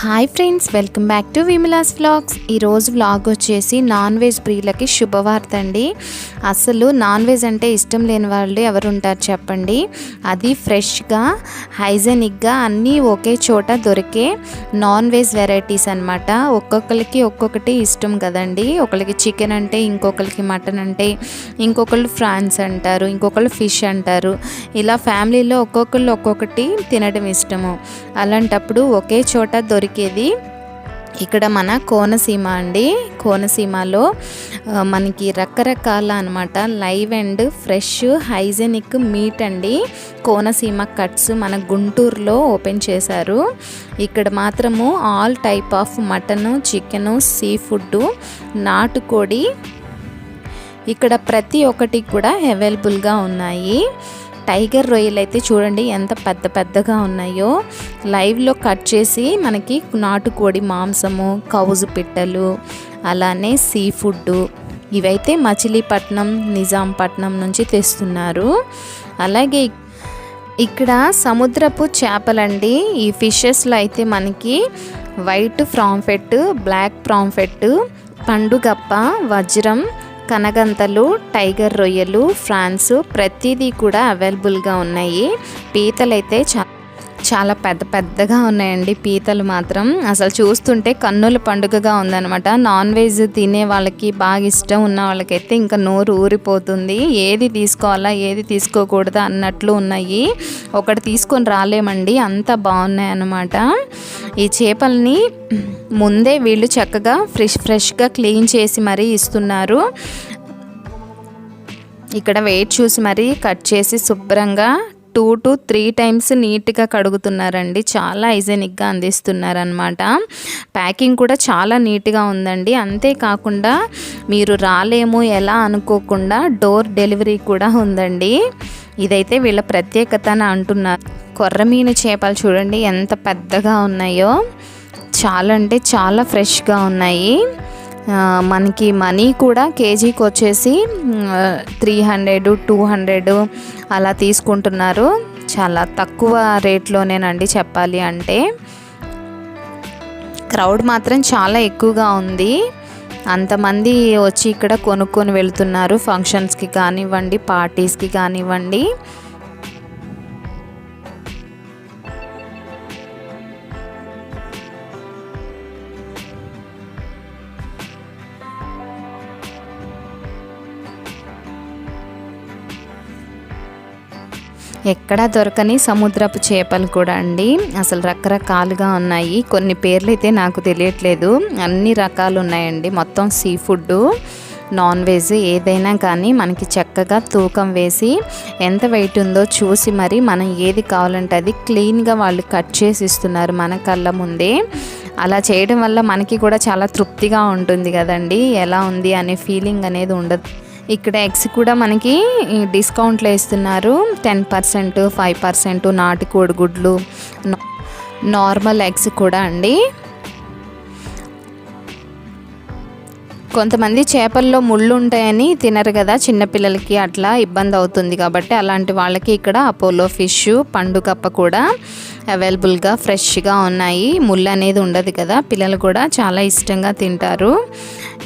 Hi friends welcome back to Vimala's vlogs ఈరోజు vlog వచ్చేసి non veg ప్రియులకి శుభవార్త అండి. అసలు నాన్ వెజ్ అంటే ఇష్టం లేని వాళ్ళు ఎవరు ఉంటారు చెప్పండి. అది ఫ్రెష్గా హైజెనిక్గా అన్నీ ఒకే చోట దొరికే నాన్ వెజ్ వెరైటీస్ అనమాట ఒక్కొక్కరికి ఒక్కొక్కటి ఇష్టం కదండి. ఒకరికి చికెన్ అంటే ఇంకొకరికి మటన్ అంటే ఇంకొకళ్ళు ఫ్రాన్స్ అంటారు ఇంకొకళ్ళు ఫిష్ అంటారు. ఇలా ఫ్యామిలీలో ఒక్కొక్కళ్ళు ఒక్కొక్కటి తినడం ఇష్టము. అలాంటప్పుడు ఒకే చోట ఇది ఇక్కడ మన కోనసీమ అండి. కోనసీమలో మనకి రకరకాల అనమాట live and fresh hygienic meat అండి. కోనసీమ కట్స్ మన గుంటూరులో ఓపెన్ చేశారు. ఇక్కడ మాత్రము all type of mutton chicken seafood నాటుకోడి. ఇక్కడ ప్రతి ఒక్కటి కూడా అవైలబుల్గా ఉన్నాయి. టైగర్ రొయ్యలు అయితే చూడండి ఎంత పెద్ద పెద్దగా ఉన్నాయో. లైవ్లో కట్ చేసి మనకి నాటుకోడి మాంసము కౌజు పిట్టలు అలానే సీ ఫుడ్ ఇవైతే మచిలీపట్నం నిజాంపట్నం నుంచి తెస్తున్నారు. అలాగే ఇక్కడ సముద్రపు చేపలండి. ఈ ఫిషెస్లో అయితే మనకి వైట్ ప్రాంఫెట్ బ్లాక్ ప్రాంఫెట్ పండుగప్ప వజ్రం కనగంతలు టైగర్ రొయ్యలు ఫ్రాన్స్ ప్రతిదీ కూడా అవైలబుల్గా ఉన్నాయి. పీతలైతే చాలా చాలా పెద్ద పెద్దగా ఉన్నాయండి పీతలు మాత్రం. అసలు చూస్తుంటే కన్నుల పండుగగా ఉందన్నమాట. నాన్ వెజ్ తినే వాళ్ళకి బాగా ఇష్టం ఉన్న వాళ్ళకైతే ఇంకా నోరు ఊరిపోతుంది. ఏది తీసుకోవాలా ఏది తీసుకోకూడదా అన్నట్లు ఉన్నాయి. ఒకటి తీసుకొని రాలేమండి. అంత బాగున్నాయి అన్నమాట. ఈ చేపల్ని ముందే వీళ్ళు చక్కగా ఫ్రెష్ ఫ్రెష్గా క్లీన్ చేసి మరీ ఇస్తున్నారు. ఇక్కడ వెయిట్ చూసి మరీ కట్ చేసి శుభ్రంగా టూ టు త్రీ టైమ్స్ నీట్గా కడుగుతున్నారండి. చాలా హైజెనిక్గా అందిస్తున్నారనమాట ప్యాకింగ్ కూడా చాలా నీట్గా ఉందండి. అంతేకాకుండా మీరు రాలేము ఎలా అనుకోకుండా డోర్ డెలివరీ కూడా ఉందండి. ఇదైతే వీళ్ళ ప్రత్యేకత అని అంటున్నారు. కొర్రమీను చేపలు చూడండి ఎంత పెద్దగా ఉన్నాయో. చాలా అంటే చాలా ఫ్రెష్గా ఉన్నాయి. మనకి మనీ కూడా కేజీకి వచ్చేసి త్రీ హండ్రెడ్ టూ హండ్రెడ్ అలా తీసుకుంటున్నారు. చాలా తక్కువ రేట్లోనేనండి చెప్పాలి అంటే. క్రౌడ్ మాత్రం చాలా ఎక్కువగా ఉంది. అంతమంది వచ్చి ఇక్కడ కొనుక్కొని వెళ్తున్నారు ఫంక్షన్స్కి కానివ్వండి పార్టీస్కి కానివ్వండి. ఎక్కడా దొరకని సముద్రపు చేపలు కూడా అండి. అసలు రకరకాలుగా ఉన్నాయి. కొన్ని పేర్లు అయితే నాకు తెలియట్లేదు. అన్ని రకాలు ఉన్నాయండి మొత్తం సీ ఫుడ్ నాన్ వెజ్ ఏదైనా కానీ మనకి చక్కగా తూకం వేసి ఎంత వెయిట్ ఉందో చూసి మరి మనం ఏది కావాలంటే అది క్లీన్గా వాళ్ళు కట్ చేసి ఇస్తున్నారు మన కళ్ళ ముందే. అలా చేయడం వల్ల మనకి కూడా చాలా తృప్తిగా ఉంటుంది కదండి. ఎలా ఉంది అనే ఫీలింగ్ అనేది ఉండదు. ఇక్కడ ఎగ్స్ కూడా మనకి డిస్కౌంట్లో ఇస్తున్నారు టెన్ పర్సెంట్ ఫైవ్ పర్సెంట్ నాటు కోడిగుడ్లు నార్మల్ ఎగ్స్ కూడా అండి. కొంతమంది చేపల్లో ముళ్ళు ఉంటాయని తినరు కదా చిన్నపిల్లలకి అట్లా ఇబ్బంది అవుతుంది కాబట్టి అలాంటి వాళ్ళకి ఇక్కడ అపోలో ఫిష్ పండుకప్ప కూడా అవైలబుల్గా ఫ్రెష్గా ఉన్నాయి. ముళ్ళు అనేది ఉండదు కదా పిల్లలు కూడా చాలా ఇష్టంగా తింటారు.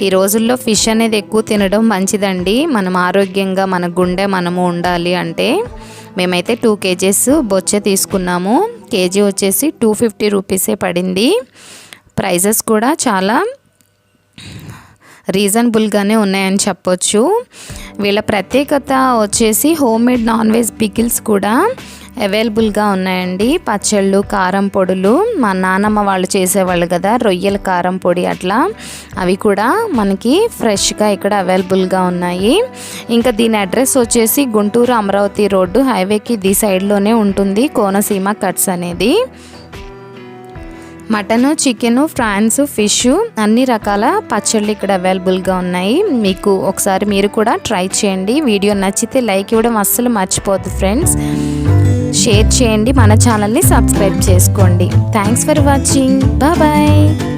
ఈ రోజుల్లో ఫిష్ అనేది ఎక్కువ తినడం మంచిదండి. మనం ఆరోగ్యంగా మన గుండె మనము ఉండాలి అంటే. మేమైతే టూ కేజెస్ బొచ్చే తీసుకున్నాము. కేజీ వచ్చేసి టూ ఫిఫ్టీ రూపీసే పడింది. ప్రైజెస్ కూడా చాలా రీజనబుల్గానే ఉన్నాయని చెప్పొచ్చు. వీళ్ళ ప్రత్యేకత వచ్చేసి home made non veg pickles కూడా అవైలబుల్గా ఉన్నాయండి. పచ్చళ్ళు కారం పొడులు మా నానమ్మ వాళ్ళు చేసేవాళ్ళు కదా రొయ్యల కారం పొడి అట్లా. అవి కూడా మనకి ఫ్రెష్గా ఇక్కడ అవైలబుల్గా ఉన్నాయి. ఇంకా దీని అడ్రస్ వచ్చేసి గుంటూరు అమరావతి రోడ్డు హైవేకి ది సైడ్లోనే ఉంటుంది కోనసీమ కట్స్ అనేది. మటను చికెను ఫ్రాన్స్ ఫిష్ అన్ని రకాల పచ్చళ్ళు ఇక్కడ అవైలబుల్గా ఉన్నాయి. మీకు ఒకసారి మీరు కూడా ట్రై చేయండి. వీడియో నచ్చితే లైక్ ఇవ్వడం అస్సలు మర్చిపోద్దు ఫ్రెండ్స్. షేర్ చేయండి. మన ఛానల్ని సబ్స్క్రైబ్ చేసుకోండి. Thanks for watching. బాయ్.